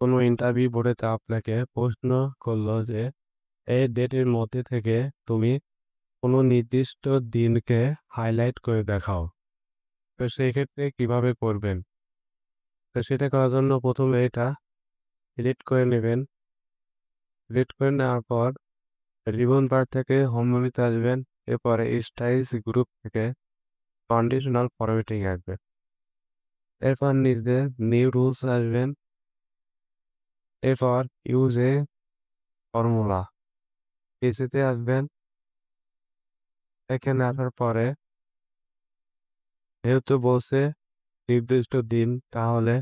কোনো ইন্টারভিউ বোর্ডেতে আপনাকে প্রশ্ন করল যে, এই ডেটের মধ্যে থেকে তুমি কোনো নির্দিষ্ট দিনকে হাইলাইট করে দেখাও। তো সেই ক্ষেত্রে কীভাবে করবেন? তো সেটা করার জন্য প্রথমে এটা সিলেক্ট করে নেবেন। সিলেক্ট করে নেওয়ার পর রিবন বার থেকে হোম আসবেন। এরপরে স্টাইলস গ্রুপ থেকে কন্ডিশনাল ফরমেটিং আসবেন এরপর নিজে নিউ রুলস আসবেন। এরপর ইউজ এ ফর্মুলা এসিতে আসবেন। এখানে আসার পরে যেহেতু বলছে নির্দিষ্ট দিন তাহলে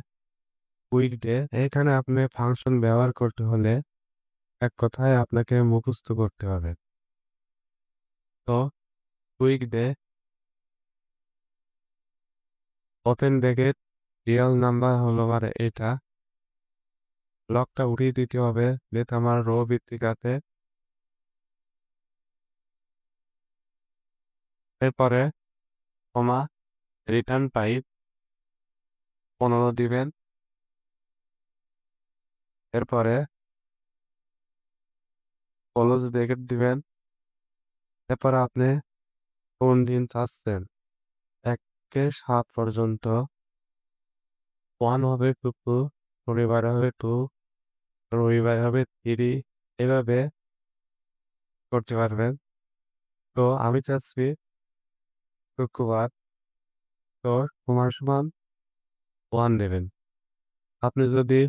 উইকডে এখানে আপনি ফাংশন ব্যবহার করতে হলে এক কথায় আপনাকে মুখস্থ করতে হবে। তো উইকডে ওপেন দেখে রিয়েল নাম্বার হলো মানে এটা। লকটা উঠিয়ে দিতে হবে, যেহেতু আমার রো ভিত্তিকাতে এরপরে কমা রিটার্ন টাইপ পনেরো দিবেন। এরপরে ক্লোজ ব্রেকেট দিবেন। এরপরে আপনি কোন দিন চাচ্ছেন? এককে সাত পর্যন্ত। ওয়ান হবে টু টু রবিবার হবে টু। রবিবার হবে থ্রি এভাবে করতে পারবেন। তো আমি চাচ্ছি শুক্রবার তো কুমার সমান ওয়ান দেবেন আপনি যদি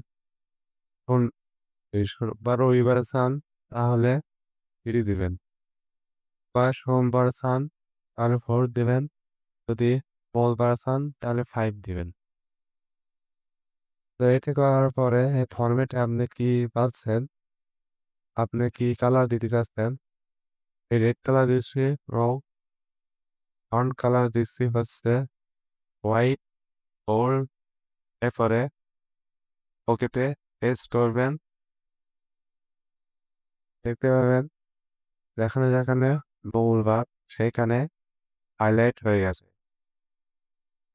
বা রবিবার চান তাহলে থ্রি দিবেন। বা সোমবার চান তাহলে ফোর দেবেন। যদি মঙ্গলবার চান তাহলে ফাইভ দিবেন। তো এটি করার পরে এই ফর্মেটে আপনি কি পাচ্ছেন? আপনি কি কালার দিতে চাচ্ছেন? এই রেড কালার দিচ্ছি রং ফন্ট কালার দিচ্ছি হচ্ছে হোয়াইট ওর এরপরে ওকেতে পেস্ট করবেন। দেখতে পাবেন দেখানো যেখানে যেখানে মঙ্গলবার সেখানে হাইলাইট হয়ে গেছে।